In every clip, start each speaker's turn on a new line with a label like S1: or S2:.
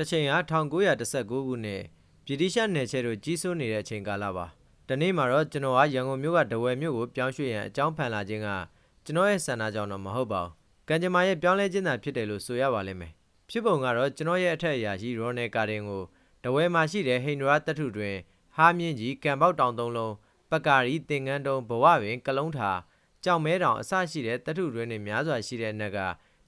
S1: တချိန်က1919ခုနှစ်ဗြိတိရှနယ်ချဲတို့ကြီးစိုးနေတဲ့အချိန်ကာလပါတနေ့မှာတော့ကျွန်တော်ကရန်ကုန်မြို့ကဒဝယ်မြို့ကိုပြောင်းရွှေ့ရန်အကြောင်းဖန်လာခြင်းကကျွန်တော်ရဲ့ဆန္ဒကြောင့်တော့မဟုတ်ပါဘူးကံကြမ္မာရဲ့ပြောင်းလဲခြင်းသာဖြစ်တယ်လို့ဆိုရပါလိမ့်မယ်ဖြစ်ပုံကတော့ကျွန်တော်ရဲ့အထက်အရာရှိရော်နယ်ကာတင်ကိုဒဝယ်မှာရှိတဲ့ဟိန္ဒရာတထုတွင်ဟားမြင့်ကြီးကံပေါက်တောင်သုံးလုံးပက္ကာရီတင်ငန်းတုံးဘဝပင်ကလုံးထာကြောင်မဲတောင်အစရှိတဲ့တထုတွင်နှင့်များစွာရှိတဲ့နက်က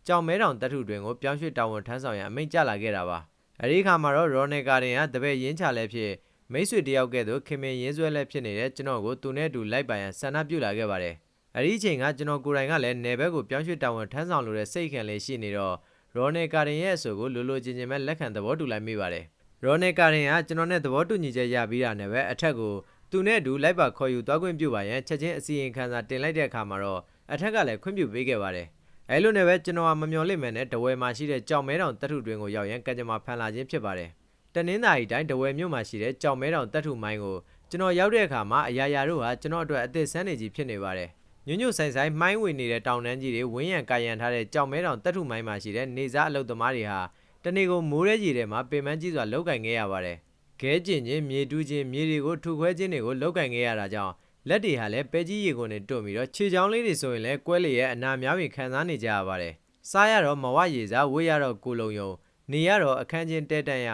S1: ကြောင်မဲတောင်တထုတွင်ကိုပြောင်းရွှေ့တာဝန်ထမ်းဆောင်ရန်အမိန့်ကျလာခဲ့တာပါ အဲဒီအခါမှာတော့ရော်နယ်ကာတင်ကတပည့်ရင်းချလည်းဖြစ်မိတ်ဆွေတယောက်ကဲ့သို့ခင်မင်ရင်းဆွဲလည်းဖြစ်နေတဲ့ကျွန်တော်ကိုသူနဲ့အတူလိုက်ပါရန်ဆန္ဒပြုလာခဲ့ပါတယ်အဲဒီအချိန်ကကျွန်တော်ကိုယ်တိုင်ကလည်းနယ်ဘက်ကိုပြောင်းရွှေ့တာဝန်ထမ်းဆောင်လိုတဲ့စိတ်ခံလေးရှိနေတော့ရော်နယ်ကာတင်ရဲ့အဆိုကိုလိုလိုချင်းချင်းပဲလက်ခံသဘောတူလိုက်မိပါတယ်ရော်နယ်ကာတင်ကကျွန်တော်နဲ့သဘောတူညီချက်ရပြီးတာနဲ့ပဲအထက်ကိုသူနဲ့အတူလိုက်ပါခေါ်ယူသွားခွင့်ပြုပါရန်ချက်ချင်းအစီရင်ခံစာတင်လိုက်တဲ့အခါမှာတော့အထက်ကလည်းခွင့်ပြုပေးခဲ့ပါတယ် အဲလိုနဲ့ပဲကျွန်တော်ကမမျော်လင့်မဲ့နဲ့တဝယ်မှာရှိတဲ့ကြောင်မဲတောင်တပ်ထုတွင်ကိုရောက်ရန်ကံကြမ္မာဖန်လာခြင်းဖြစ်ပါတယ်တနင်္သာရီတိုင်းတဝယ်မြို့မှာရှိတဲ့ကြောင်မဲတောင်တပ်ထုမိုင်းကိုကျွန်တော်ရောက်တဲ့အခါမှာအရာရာတို့ဟာကျွန်တော်အတွက်အသစ်ဆန်းနေကြီးဖြစ်နေပါတယ်ညွညွဆိုင်ဆိုင်မိုင်းဝင်နေတဲ့တောင်တန်းကြီးတွေဝင်းရံကာရန်ထားတဲ့ကြောင်မဲတောင်တပ်ထုမိုင်းမှာရှိတဲ့နေစားအလုတ်သမားတွေဟာတနေ့ကိုမိုးရဲကြီးထဲမှာပင်ပန်းကြီးစွာလောက်ကင်ခဲ့ရပါတယ်ခဲကျင်ချင်းမြေတူးချင်းမြေတွေကိုထုခွဲခြင်းတွေကိုလောက်ကင်ခဲ့ရတာကြောင့် လက်တွေဟာလည်းပဲကြီးရေကုန်နဲ့တွန့်ပြီးတော့ခြေချောင်းလေးတွေဆိုရင်လည်းကွဲလေရဲ့အနာများပြီးခံစားနေကြရပါတယ်စားရတော့မဝရေစားဝေးရတော့ကိုလုံယုံနေရတော့အခန်းချင်းတဲတန်ရ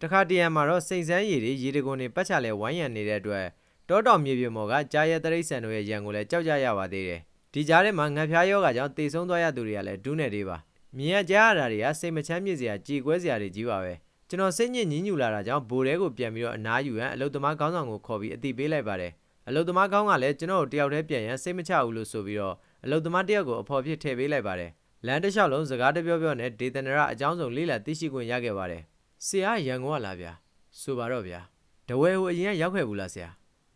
S1: တခါတရံမှာတော့စိတ်ဆန်းရည်တွေရေတကွန်တွေပတ်ချလဲဝိုင်းရံနေတဲ့အတွက်တောတောင်မြေပြင်ပေါ်ကကြားရတရိတ်ဆန်တို့ရဲ့ရံကိုလည်းကြောက်ကြရပါသေးတယ်ဒီကြားထဲမှာငှက်ဖျားယောဂါကြောင့်တေဆုံးသွားရသူတွေကလည်းဒူးနေသေးပါမြင်ရကြားရတာတွေကစိတ်မချမ်းမြေ့စရာကြေကွဲစရာတွေကြီးပါပဲကျွန်တော်စိတ်ညစ်ညင်းညူလာတာကြောင့်ဘိုတဲကိုပြန်ပြီးတော့အနားယူရန်အလုတ်သမားခေါင်းဆောင်ကိုခေါ်ပြီးအတိပေးလိုက်ပါတယ် အလုတ်သမားကောင်းကလည်းကျွန်တော်တို့တယောက်တည်းပြန်ရန်စိတ်မချဘူးလို့ဆိုပြီးတော့အလုတ်သမားတယောက်ကိုအဖော်ဖြစ်ထည့်ပေးလိုက်ပါတယ်လမ်းတစ်လျှောက်လုံးစကားတပြောပြောနဲ့ဒေသနာရအကြောင်းစုံလေးလာသိရှိခွင့်ရခဲ့ပါတယ်ဆရာရန်ကုန်ကလာဗျာဆိုပါတော့ဗျာတဝဲကိုအရင်ကရောက်ခဲ့ဘူးလားဆရာ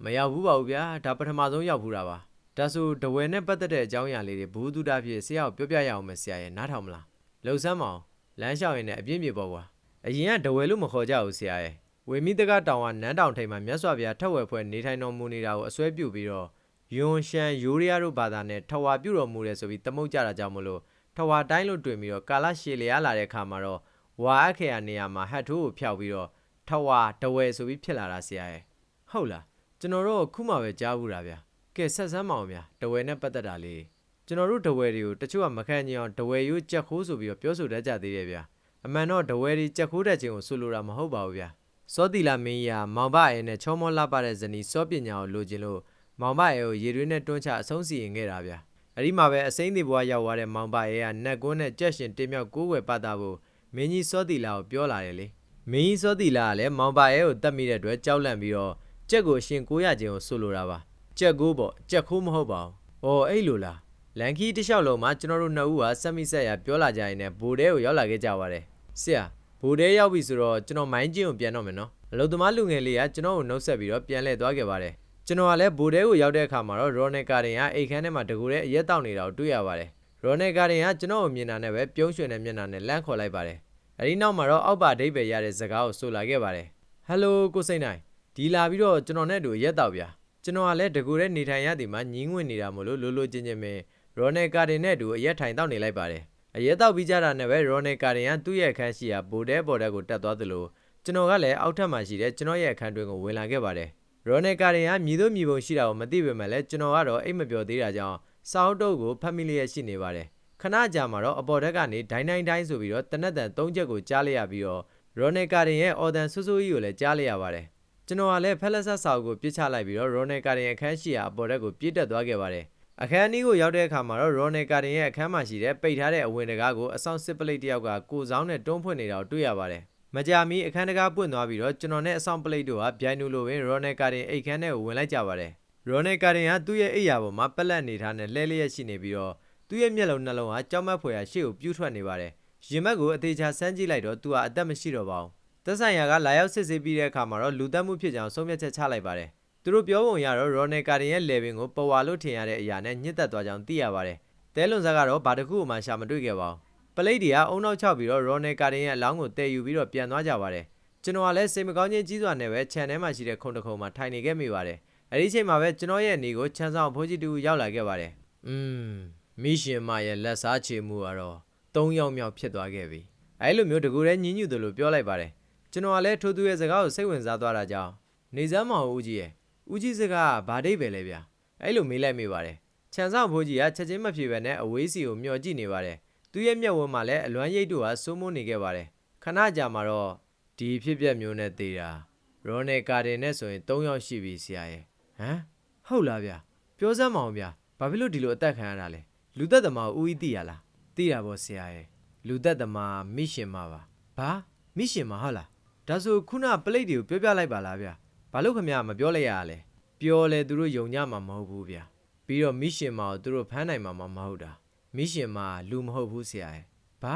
S1: မရောက်ဘူးပါဘူးဗျာဒါပထမဆုံးရောက်ဘူးတာပါဒါဆိုတဝဲနဲ့ပတ်သက်တဲ့အကြောင်းအရာလေးတွေဘူးတူတာဖြစ်ဆရာကိုပြောပြရအောင်မယ်ဆရာရဲ့နားထောင်မလားလှုပ်ဆမ်းမအောင်လမ်းလျှောက်ရင်လည်းအပြင်းပြေပေါ့ကွာအရင်ကတဝဲလို့မခေါ်ကြဘူးဆရာရဲ့ ဝေမိတကတောင်ကနန်းတောင်ထိပ်မှာမြတ်စွာဘုရားထက်ဝယ်ဖွဲ့နေထိုင်တော်မူနေတာကိုအစွဲပြုပြီးတော့ယွန်ရှန်ယိုရီးယားတို့ဘာသာနဲ့ထဝါပြုတော်မူတယ်ဆိုပြီးသမုတ်ကြတာကြောင့်မလို့ထဝါတိုင်းလို့တွင်ပြီးတော့ကာလရှည်လျားလာတဲ့အခါမှာတော့ဝါအခေရနေရာမှာဟတ်ထိုးကိုဖျောက်ပြီးတော့ထဝါတဝဲဆိုပြီးဖြစ်လာတာဆရာရဲ့ဟုတ်လားကျွန်တော်တို့ခုမှပဲကြားဘူးတာဗျာကဲဆက်ဆမ်းမအောင်ဗျာတဝဲနဲ့ပတ်သက်တာလေးကျွန်တော်တို့တဝဲတွေကိုတချို့ကမခံကြအောင်တဝဲရိုးကြက်ခိုးဆိုပြီးတော့ပြောဆိုတတ်ကြသေးတယ်ဗျာအမှန်တော့တဝဲတွေကြက်ခိုးတဲ့ခြင်းကိုဆိုလိုတာမဟုတ်ပါဘူးဗျာ စောတီလာမင်းကြီးကမောင်ဘအဲနဲ့ချောမောလှပတဲ့ဇနီးစောပညာကိုလိုချင်လို့မောင်ဘအဲကိုရေတွင်းနဲ့တွန်းချအဆုံးစီရင်ခဲ့တာဗျာအဲ့ဒီမှာပဲအစိမ့်သေးဘွားရောက်သွားတဲ့မောင်ဘအဲကနက်ကွန်းနဲ့ကြက်ရှင်တင်မြောက်ကိုးွယ်ပတ်တာဖို့မင်းကြီးစောတီလာကိုပြောလာတယ်လေမင်းကြီးစောတီလာကလည်းမောင်ဘအဲကိုတတ်မိတဲ့အတွက်ကြောက်လန့်ပြီးတော့ကြက်ကိုအရှင်ကိုရခြင်းကိုဆိုလိုတာပါကြက်ကိုပေါ့ကြက်ခိုးမဟုတ်ပါဘူး။အော်အဲ့လိုလားလန်ကီတလျှောက်လုံးမှာကျွန်တော်တို့နှစ်ဦးဟာဆက်မိဆက်ရပြောလာကြရင်လည်းဘိုတဲကိုရောက်လာခဲ့ကြပါတယ်။ဆရာ ဘိုတဲရောက်ပြီဆိုတော့ကျွန်တော်မိုင်းချင်းကိုပြန်တော့မယ်နော်။အလုသမားလူငယ်လေးကကျွန်တော်ကိုနှုတ်ဆက်ပြီးတော့ပြန်လှည့်သွားခဲ့ပါတယ်။ကျွန်တော်ကလည်းဘိုတဲကိုရောက်တဲ့အခါမှာတော့ရော်နယ်ကာတင်ကအိတ်ခမ်းထဲမှာတကူတဲ့အရက်တောက်နေတာကိုတွေ့ရပါတယ်။ရော်နယ်ကာတင်ကကျွန်တော်ကိုမြင်တာနဲ့ပဲပြုံးရွှင်တဲ့မျက်နှာနဲ့လန့်ခေါ်လိုက်ပါတယ်။အဲဒီနောက်မှာတော့အောက်ပါဒိတ်ပဲရတဲ့စကားကိုဆိုလာခဲ့ပါတယ်။ဟယ်လိုကိုစိတ်နိုင်ဒီလာပြီးတော့ကျွန်တော်နဲ့အတူရက်တောက်ဗျာကျွန်တော်ကလည်းတကူတဲ့နေထိုင်ရသည်မှာညင်းဝင်နေတာမို့လို့လိုလိုချင်းချင်းပဲရော်နယ်ကာတင်နဲ့အတူအရက်ထိုင်တောက်နေလိုက်ပါတယ် အရက်တောက်ပြီးကြတာနဲ့ပဲရော်နယ်ကာတင်ကသူ့ရဲ့အခန်းရှိရာဘိုတဲဘော်တဲကိုတက်သွားသလိုကျွန်တော်ကလည်းအောက်ထပ်မှာရှိတဲ့ကျွန်တော်ရဲ့အခန်းတွင်ကိုဝင်လာခဲ့ပါတယ်ရော်နယ်ကာတင်ကမြည်သို့မြည်ပုံရှိတာကိုမသိပေမဲ့လည်းကျွန်တော်ကတော့အိတ်မပြောသေးတာကြောင့်စာအုပ်တုပ်ကိုဖတ်မိလျက်ရှိနေပါတယ်ခဏကြာမှာတော့အပေါ်ဓာတ်ကနေဒိုင်းဒိုင်းဒိုင်းဆိုပြီးတော့တနက်တန်၃ချက်ကိုကြားလိုက်ရပြီးတော့ရော်နယ်ကာတင်ရဲ့အော်ဒန်ဆူဆူကြီးကိုလည်းကြားလိုက်ရပါတယ်ကျွန်တော်ကလည်းဖက်လက်ဆက်စာအုပ်ကိုပြစ်ချလိုက်ပြီးတော့ရော်နယ်ကာတင်အခန်းရှိရာအပေါ်တက်ကိုပြည့်တက်သွားခဲ့ပါတယ် အခန်းအနီးကိုရောက်တဲ့အခါမှာတော့ရော်နယ်ကာတင်ရဲ့အခန်းမှာရှိတဲ့ပိတ်ထားတဲ့အဝင်တကားကိုအဆောင်စစ်ပလိတ်တယောက်ကကိုဆောင်နဲ့တွန်းဖွင့်နေတာကိုတွေ့ရပါတယ်မကြာမီအခန်းတကားပွင့်သွားပြီးတော့ကျွန်တော်နဲ့အဆောင်ပလိတ်တို့ကဗျိုင်းနူလိုပင်ရော်နယ်ကာတင်အိတ်ခန်းထဲကိုဝင်လိုက်ကြပါတယ်ရော်နယ်ကာတင်ကသူ့ရဲ့အိတ်ယာပေါ်မှာပက်လက်နေထားနဲ့လဲလျက်ရှိနေပြီးတော့သူ့ရဲ့မျက်လုံးနှလုံးဟာကြောက်မက်ဖွယ်ရာရှေ့ကိုပြူးထွက်နေပါတယ်ရင်မက်ကိုအသေးချာဆန်းကြည့်လိုက်တော့သူကအသက်မရှိတော့ပါဘူးသက်ဆိုင်ရာကလာရောက်စစ်ဆေးပြီးတဲ့အခါမှာတော့လူသက်မှုဖြစ်ကြောင်းဆုံးဖြတ်ချက်ချလိုက်ပါတယ်။ သူတို့ပြောပုံရတော့ရော်နယ်ကာတင်ရဲ့လေဗင်ကိုပဝါလို့ထင်ရတဲ့အရာနဲ့ညှစ်သက်သွားကြောင်းသိရပါတယ်။တဲလွန်စားကတော့ဘာတစ်ခုမှရှာမတွေ့ခဲ့ပါဘူး။ပလိတ်တွေကအုံနောက်ချပြီးတော့ရော်နယ်ကာတင်ရဲ့အလောင်းကိုတည်ယူပြီးတော့ပြန်သွားကြပါတယ်။ကျွန်တော်ကလည်းစိတ်မကောင်းခြင်းကြီးစွာနဲ့ပဲခြံထဲမှာရှိတဲ့ခုံတစ်ခုံမှာထိုင်နေခဲ့မိပါတယ်။အဲဒီချိန်မှာပဲကျွန်တော်ရဲ့နေကိုချမ်းဆောင်ဖိုးကြီးတူရောက်လာခဲ့ပါတယ်။อืมမိရှင်မရဲ့လက်စားချေမှုကတော့၃ယောက်မြောက်ဖြစ်သွားခဲ့ပြီ။အဲလိုမျိုးတကူရဲညင်းညူတယ်လို့ပြောလိုက်ပါတယ်ကျွန်တော်ကလည်းထိုသူရဲ့စကားကိုစိတ်ဝင်စားသွားတာကြောင့်နေစမ်းမအောင်ဦးကြီးရဲ့ ဦးကြီးစကားကဘာဒိတ်ပဲလဲဗျာအဲလိုမေးလိုက်မိပါတယ်ခြံဆောင်ဘိုးကြီးကချက်ချင်းမဖြေပဲနဲ့အဝေးစီကိုမျှော်ကြည့်နေပါတယ်သူရဲ့မျက်ဝန်းမှာလည်းအလွမ်းရိပ်တို့ဟာစိုးမိုးနေခဲ့ပါတယ်ခဏကြာမှာတော့ဒီဖြစ်ပျက်မျိုးနဲ့သေးတာရောနယ်ကာတင်နဲ့ဆိုရင်၃ယောက်ရှိပြီဆရာရဲ့ဟမ်ဟုတ်လားဗျာပြောစမ်းမအောင်ဗျာဘာဖြစ်လို့ဒီလိုအသက်ခံရတာလဲလူသက်သမားကိုဦးကြီးသိရလားသိတာပေါ့ဆရာရဲ့လူသက်သမားမိရှင်မပါဘာမိရှင်မဟုတ်လားဒါဆိုခုနပလိတ်တွေကိုပြောပြလိုက်ပါလားဗျာ ဘာလို့ခမရမပြောလိုက်ရလဲပြောလဲသူတို့ယုံကြမှာမဟုတ်ဘူးဗျာပြီးတော့မိရှင်မကိုသူတို့ဖမ်းနိုင်မှာမမဟုတ်တာမိရှင်မလူမဟုတ်ဘူးဆရာရဲ့ဘာ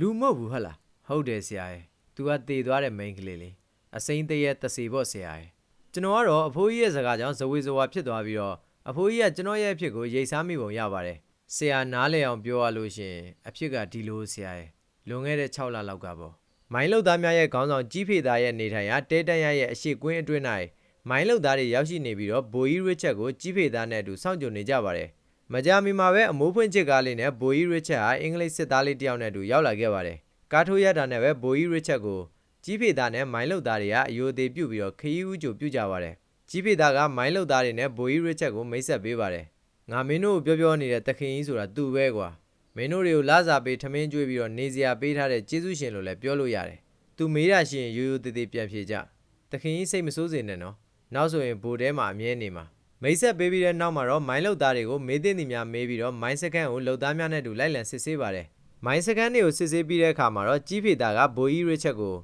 S1: လူမဟုတ်ဘူးဟုတ်လားဟုတ်တယ်ဆရာရဲ့သူကတည်သွားတဲ့မိန်းကလေးလေးအစိမ့်တရဲ့တစီပေါ့ဆရာရဲ့ကျွန်တော်ကတော့အဖိုးကြီးရဲ့စကားကြောင့်ဇဝေဇဝါဖြစ်သွားပြီးတော့အဖိုးကြီးကကျွန်တော်ရဲ့အဖြစ်ကိုရိတ်စားမိပုံရပါတယ်ဆရာနားလေအောင်ပြောရလို့ရှရင်အဖြစ်ကဒီလိုဆရာရဲ့လွန်ခဲ့တဲ့6လလောက်ကပေါ့ မိုင်းလုတ်သားများရဲ့ခေါင်းဆောင်ကြီးဖေသားရဲ့နေထိုင်ရာတဲတန်ရရဲ့အရှိကွင်းအတွင်း၌မိုင်းလုတ်သားတွေရောက်ရှိနေပြီးတော့ဘိုးကြီးရစ်ချက်ကိုကြီးဖေသားနဲ့အတူစောင့်ကြိုနေကြပါတယ်မကြာမီမှာပဲအမိုးဖွင့်ချစ်ကားလေးနဲ့ဘိုးကြီးရစ်ချက်ဟာအင်္ဂလိပ်စစ်သားလေးတစ်ယောက်နဲ့အတူရောက်လာခဲ့ပါတယ်ကားထိုးရတာနဲ့ပဲဘိုးကြီးရစ်ချက်ကိုကြီးဖေသားနဲ့မိုင်းလုတ်သားတွေကအယိုသေးပြုတ်ပြီးတော့ခရီးဦးကြိုပြုတ်ကြပါတယ်ကြီးဖေသားကမိုင်းလုတ်သားတွေနဲ့ဘိုးကြီးရစ်ချက်ကိုမိတ်ဆက်ပေးပါတယ်ငါမင်းတို့ကိုပြောပြောနေတဲ့တခင်ကြီးဆိုတာသူ့ပဲကွာ မင်းတို့တွေကိုလာစာပေးထမင်းကျွေးပြီးတော့နေစရာပေးထားတဲ့ကျေးဇူးရှင်လို့လည်းပြောလို့ရတယ်။ तू မေးရရှိရင်ရိုးရိုးသေးသေးပြန်ဖြေကြ။တခင်ကြီးစိတ်မဆိုးစေနဲ့နော်။နောက်ဆိုရင်ဘိုထဲမှာအမြဲနေမှာ။မိတ်ဆက်ပေးပြီးတဲ့နောက်မှာတော့မိုင်းလုတ်သားတွေကိုမေးသိသည်များမေးပြီးတော့မိုင်းစကန်ကိုလုတ်သားများနဲ့အတူလိုက်လံစစ်ဆေးပါတယ်။မိုင်းစကန်တွေကိုစစ်ဆေးပြီးတဲ့အခါမှာတော့ကြီးဖေသားကဘိုကြီးရစ်ချက်ကို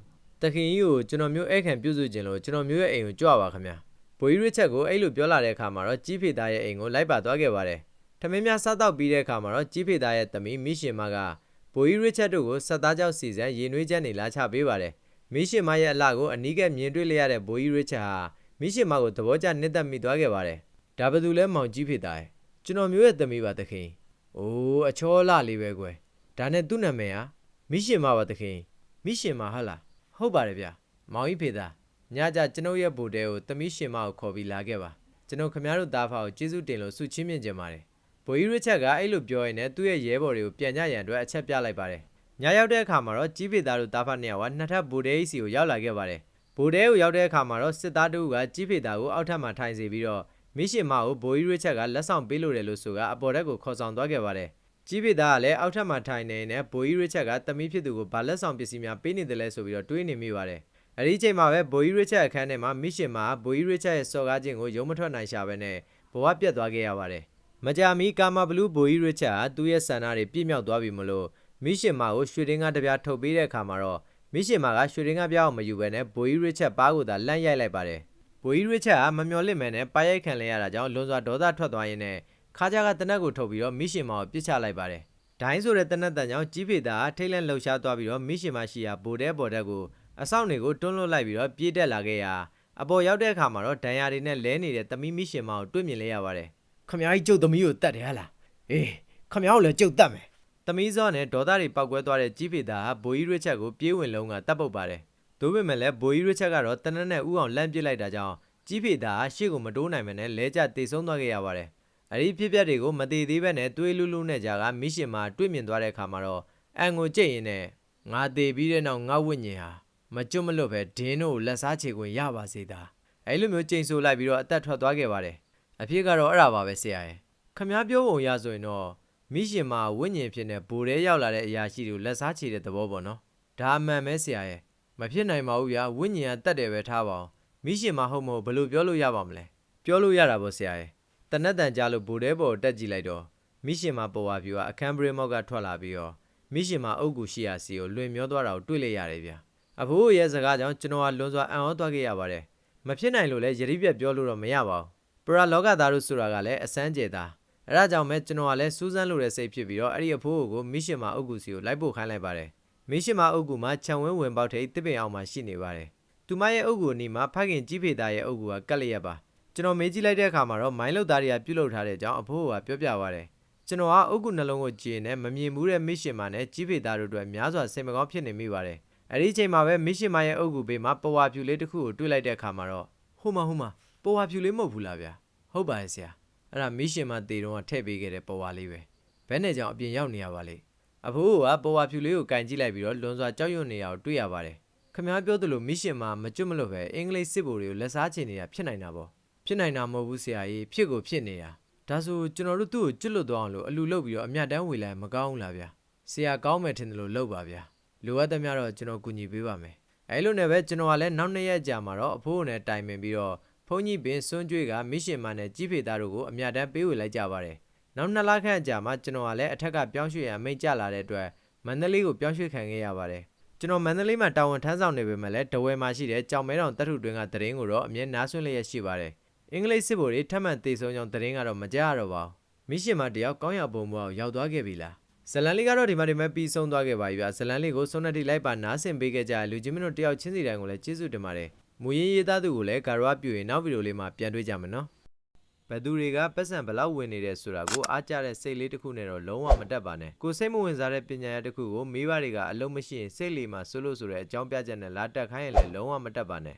S1: တခင်ကြီးကိုကျွန်တော်မျိုးဧကန်ပြုစုခြင်းလို့ကျွန်တော်မျိုးရဲ့အိမ်ကိုကြွပါခင်ဗျာ။ဘိုကြီးရစ်ချက်ကိုအဲ့လိုပြောလာတဲ့အခါမှာတော့ကြီးဖေသားရဲ့အိမ်ကိုလိုက်ပါသွားခဲ့ပါတယ်။ ထမင်းများစားတော့ပြီးတဲ့အခါမှာတော့ကြီးဖေသားရဲ့သမီးမိရှင်မကဘိုးကြီးရစ်ချက်တို့ကိုဆက်သားကြောက်စီစံရေနွေးချက်နေလာချပေးပါတယ်။မိရှင်မရဲ့အလှကိုအနီးကပ်မြင်တွေ့လျရတဲ့ဘိုးကြီးရစ်ချက်ဟာမိရှင်မကိုသဘောကျနှစ်သက်မိသွားခဲ့ပါတယ်။ဒါဘယ်သူလဲမောင်ကြီးဖေသားရဲ့ကျွန်တော်မျိုးရဲ့သမီးပါသခင်။အိုးအချောလှလေးပဲကွယ်။ဒါနဲ့သူ့နာမည်ဟာမိရှင်မပါသခင်။မိရှင်မဟာလား။ဟုတ်ပါတယ်ဗျ။မောင်ကြီးဖေသားညကြကျွန်ုပ်ရဲ့ဘိုတဲကိုသမီးရှင်မကိုခေါ်ပြီးလာခဲ့ပါ။ကျွန်တော်ခမရတို့သားဖာကိုကျေးဇူးတင်လို့ဆုချင်းမြင့်ကြပါတယ်။ ဘိုးကြီးရစ်ချက်ကအဲ့လိုပြောရင်လည်းသူ့ရဲ့ရဲဘော်တွေကိုပြန်ကြရန်အတွက်အချက်ပြလိုက်ပါတယ်။ညရောက်တဲ့အခါမှာတော့ကြီးဖေသားတို့တားဖတ်နှစ်ယောက်ကနှစ်ထပ်ဘိုဒဲစီကိုရောက်လာခဲ့ပါတယ်။ဘိုဒဲကိုရောက်တဲ့အခါမှာတော့စစ်သားတို့ကကြီးဖေသားကိုအောက်ထပ်မှာထိုင်စေပြီးတော့မိရှင်မကိုဘိုးကြီးရစ်ချက်ကလက်ဆောင်ပေးလို့တယ်လို့ဆိုကအပေါ်ဓာတ်ကိုခေါ်ဆောင်သွားခဲ့ပါတယ်။ကြီးဖေသားကလည်းအောက်ထပ်မှာထိုင်နေနေဘိုးကြီးရစ်ချက်ကတမီးဖြစ်သူကိုဗာလက်ဆောင်ပစ္စည်းများပေးနေတယ်လဲဆိုပြီးတော့တွေးနေမိပါတယ်။အဲဒီအချိန်မှာပဲဘိုးကြီးရစ်ချက်အခန်းထဲမှာမိရှင်မကဘိုးကြီးရစ်ချက်ရဲ့စော်ကားခြင်းကိုရုံမထွက်နိုင်ရှာပဲနဲ့ဘဝပြတ်သွားခဲ့ရပါတယ်။ မကြာမီကာမာဘလူးဘိုကြီးရစ်ချက်ဟာသူ့ရဲ့ဆန္ဒတွေပြည့်မြောက်သွားပြီမလို့မိရှင်မာကိုရွှေတင်းကားတစ်ပြားထုတ်ပေးတဲ့အခါမှာတော့မိရှင်မာကရွှေတင်းကားပြားကိုမယူဘဲနဲ့ဘိုကြီးရစ်ချက်ပါးကိုသာလန့်ရိုက်လိုက်ပါတယ်ဘိုကြီးရစ်ချက်ဟာမမျော်လင့်မဲနဲ့ပါရိုက်ခံလဲရတာကြောင့်လွန်စွာဒေါသထွက်သွားရင်းနဲ့ခါကြကတနက်ကိုထုတ်ပြီးတော့မိရှင်မာကိုပြစ်ချလိုက်ပါတယ်ဒိုင်းဆိုတဲ့တနက်တန်ကြောင့်ကြီးဖေသားထိတ်လန့်လှုပ်ရှားသွားပြီးတော့မိရှင်မရှိရာဘိုတဲပေါ်တက်ကိုအဆောင်တွေကိုတွန်းလွတ်လိုက်ပြီးတော့ပြေးတက်လာခဲ့ရာအပေါ်ရောက်တဲ့အခါမှာတော့ဒဏ်ရာတွေနဲ့လဲနေတဲ့သမီးမိရှင်မာကိုတွေ့မြင်လဲရပါတယ် ခမ ्या ကြီးကျုပ်သမီးကိုတတ်တယ်ဟလားအေးခမ ्या ကိုလည်းကျုပ်တတ်မယ်သမီးစောနဲ့ဒေါသတွေပောက်ကွဲသွားတဲ့ကြီးဖေသားဟာဘိုးကြီးရစ်ချက်ကိုပြေးဝင်လုံးကတတ်ပုတ်ပါတယ်သို့ပေမဲ့လည်းဘိုးကြီးရစ်ချက်ကတော့တနက်နဲ့ဥအောင်လန့်ပစ်လိုက်တာကြောင့်ကြီးဖေသားဟာရှေ့ကိုမတိုးနိုင်မနဲ့လဲကျတေဆုံးသွားခဲ့ရပါတယ်အဲ့ဒီဖြစ်ပျက်တွေကိုမသေးသေးပဲနဲ့တွေးလူးလူးနဲ့ကြာကမိရှင်မှာတွေ့မြင်သွားတဲ့အခါမှာတော့အန်ကိုကြိတ်ရင်နဲ့ငါသေးပြီးတဲ့နောက်ငါဝိညာဉ်ဟာမကျွတ်မလွတ်ပဲဒင်းတို့ကိုလက်စားချေခွင့်ရပါစေသာအဲ့လိုမျိုးကြိမ်ဆိုလိုက်ပြီးတော့အသက်ထွက်သွားခဲ့ပါတယ် အဖြစ်ကတော့အဲ့ဒါပါပဲဆရာရဲ့ခမားပြောပုံရဆိုရင်တော့မိရှင်မှာဝိညာဉ်ဖြစ်နေဘိုတဲရောက်လာတဲ့အရာရှိတွေကိုလက်စားချေတဲ့သဘောပေါ့နော်ဒါအမှန်ပဲဆရာရဲ့မဖြစ်နိုင်ပါဘူးဗျာဝိညာဉ်ကတတ်တယ်ပဲထားပါအောင်မိရှင်မဟုတ်မဟုတ်ဘယ်လိုပြောလို့ရပါမလဲပြောလို့ရတာပေါ့ဆရာရဲ့တနက်တန်ကြလို့ဘိုတဲပေါ်ကိုတက်ကြည့်လိုက်တော့မိရှင်မပေါ်ဝါပြူကအခန်းပရိမောက်ကထွက်လာပြီးတော့မိရှင်မအုပ်ကူရှိရာစီကိုလွင်မျောသွားတာကိုတွေ့လိုက်ရတယ်ဗျာအဖိုးရဲ့စကားကြောင့်ကျွန်တော်ကလွန်စွာအံ့ဩသွားခဲ့ရပါတယ်မဖြစ်နိုင်လို့လဲယတိပြက်ပြောလို့တော့မရပါဘူး ပရာလောကသားတို့ဆိုတာကလည်းအစမ်းကျေသားအဲဒါကြောင့်ပဲကျွန်တော်ကလည်းစူးစမ်းလို့တဲ့စိတ်ဖြစ်ပြီးတော့အဲ့ဒီအဖိုးကိုမိရှင်မာအုပ်ကူစီကိုလိုက်ပို့ခိုင်းလိုက်ပါတယ်မိရှင်မာအုပ်ကူမှာခြံဝင်းဝင်ပေါက်ထိပ်တစ်ပင်အောင်မှာရှိနေပါတယ်သူမရဲ့အုပ်ကူအနီးမှာဖခင်ကြီးဖေသားရဲ့အုပ်ကူကကတ်လျက်ပါကျွန်တော်မေးကြည့်လိုက်တဲ့အခါမှာတော့မိုင်းလုတ်သားတွေကပြုတ်လုထားတဲ့အကြောင်းအဖိုးကပြောပြပါတယ်ကျွန်တော်ကအုပ်ကူနှလုံးကိုကြည်နေမမြင်ဘူးတဲ့မိရှင်မာနဲ့ကြီးဖေသားတို့အတွက်များစွာစိတ်မကောင်းဖြစ်နေမိပါတယ်အဲ့ဒီအချိန်မှာပဲမိရှင်မာရဲ့အုပ်ကူဘေးမှာပဝါဖြူလေးတစ်ခုကိုတွေ့လိုက်တဲ့အခါမှာတော့ဟိုမှာဟိုမှာ ပဝါဖြူလေးမဟုတ်ဘူးလားဗျာဟုတ်ပါရဲ့ဆရာအဲ့ဒါမီးရှင်မတေတုံးကထည့်ပေးခဲ့တဲ့ပေါ်ဝါလေးပဲဘဲနဲ့ကြောင့်အပြင်ရောက်နေရပါလေအဖိုးကပေါ်ဝါဖြူလေးကိုကင်ကြည့်လိုက်ပြီးတော့လွန်စွာကြောက်ရွံ့နေတာကိုတွေ့ရပါတယ်ခမားပြောသလိုမိရှင်မှာမကျွတ်မလွတ်ပဲအင်္ဂလိပ်စစ်ဗိုလ်တွေကိုလက်စားချင်နေတာဖြစ်နိုင်တာပေါ့ဖြစ်နိုင်တာမဟုတ်ဘူးဆရာကြီးဖြစ်ကိုဖြစ်နေတာဒါဆိုကျွန်တော်တို့သူ့ကိုကျွတ်လွတ်သွားအောင်လို့အလူလုပ်ပြီးတော့အမြတ်တမ်းဝေလိုက်မကောင်းဘူးလားဗျာဆရာကောင်းမယ်ထင်တယ်လို့လုပ်ပါဗျာလိုအပ်သမျှတော့ကျွန်တော်ကူညီပေးပါမယ်အဲလိုနဲ့ပဲကျွန်တော်ကလည်းနောက်နှစ်ရက်ကြာမှာတော့အဖိုးနဲ့တိုင်ပင်ပြီးတော့ ဖုန်းကြီးပင်စွန့်ကြွေကမိရှင်မနဲ့ကြီးဖေသားတို့ကိုအမြတ်တမ်းပေးဝေလိုက်ကြပါတယ်နောက်နှစ်လခန့်အကြာမှာကျွန်တော်ကလည်းအထက်ကပြောင်းရွှေ့ရန်အမိန့်ကျလာတဲ့အတွက်မန္တလေးကိုပြောင်းရွှေ့ခံခဲ့ရပါတယ်ကျွန်တော်မန္တလေးမှာတာဝန်ထမ်းဆောင်နေပေမဲ့လည်းတဝယ်မှာရှိတဲ့ကြောင်မဲတောင်တပ်ထုတွင်းကသတင်းကိုတော့အမြဲနားဆွင့်လျက်ရှိပါတယ်အင်္ဂလိပ်စစ်ဗိုလ်တွေထပ်မံတေဆုံးကြောင်းသတင်းကတော့မကြားရတော့ပါဘူးမိရှင်မတယောက်ကောင်းရပုံမအောင်ရောက်သွားခဲ့ပြီလားဇလန်လေးကတော့ဒီမှာဒီမှာပြီးဆုံးသွားခဲ့ပါပြီဗျာဇလန်လေးကိုစွန်းနတိလိုက်ပါနားဆင်ပေးခဲ့ကြတဲ့လူချင်းမတို့တယောက်ချင်းစီတိုင်းကိုလည်းကျေးဇူးတင်ပါတယ် မူရင်းရေးသားသူကိုလည်းကာရောပြူရင်နောက်ဗီဒီယိုလေးမှာပြန်တွေ့ကြမယ်နော်ဘယ်သူတွေကပတ်စံဘယ်လောက်ဝင်နေတယ်ဆိုတာကိုအားကြတဲ့စိတ်လေးတစ်ခုနဲ့တော့လုံးဝမတက်ပါနဲ့ကိုစိတ်မဝင်စားတဲ့ပညာရတစ်ခုကိုမိဘတွေကအလုံးမရှိရင်စိတ်လေးမှာဆွလို့ဆိုတဲ့အကြောင်းပြချက်နဲ့လာတက်ခိုင်းရင်လည်းလုံးဝမတက်ပါနဲ့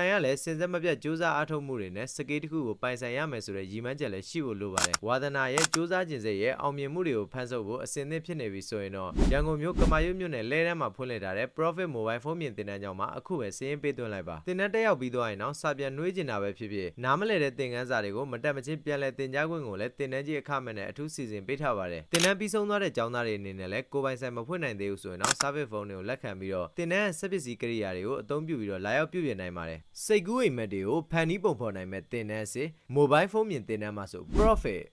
S1: တိုင်ကလည်းစင်စက်မပြတ်စူးစမ်းအားထုတ်မှုတွေနဲ့စကေးတစ်ခုကိုပိုင်ဆိုင်ရမယ်ဆိုတဲ့ရည်မှန်းချက်လည်းရှိဖို့လိုပါတယ်ဝါသနာရဲ့စူးစမ်းခြင်းစိတ်ရဲ့အောင်မြင်မှုတွေကိုဖန်ဆုပ်ဖို့အစဉ်သင့်ဖြစ်နေပြီဆိုရင်တော့ရန်ကုန်မြို့ကမာရွတ်မြို့နယ်လဲတန်းမှာဖွင့်လှစ်ထားတဲ့ Profit Mobile ဖုန်းမြင့်တင်တန်းကြောင်းမှာအခုပဲစီးရင်ပေးသွင်းလိုက်ပါတင်တန်းတက်ရောက်ပြီးသွားရင်တော့စာပြန်နှွေးကျင်တာပဲဖြစ်ဖြစ်နားမလဲတဲ့သင်ခန်းစာတွေကိုမတက်မချင်းပြန်လဲသင်ကြားခွင့်ကိုလည်းတင်တန်းကြီးအခမဲ့နဲ့အထူးစီစဉ်ပေးထားပါတယ်တင်တန်းပြီးဆုံးသွားတဲ့ကျောင်းသားတွေအနေနဲ့လည်းကိုယ်ပိုင်ဆိုင်မဖွင့်နိုင်သေးဘူးဆိုရင်တော့ service phone တွေကိုလက်ခံပြီးတော့တင်တန်းရဲ့စက်ပစ္စည်းကိရိယာတွေကိုအသုံးပြုပြီးတော့လာရောက်ပြုပြင်နိုင်ပါတယ်စိတ်ကူးအိမ်မက်တွေကိုဖန်နီးပုံဖော်နိုင်မဲ့တင်တန်းစစ် mobile phone မြင်တင်တန်းမှာဆို profit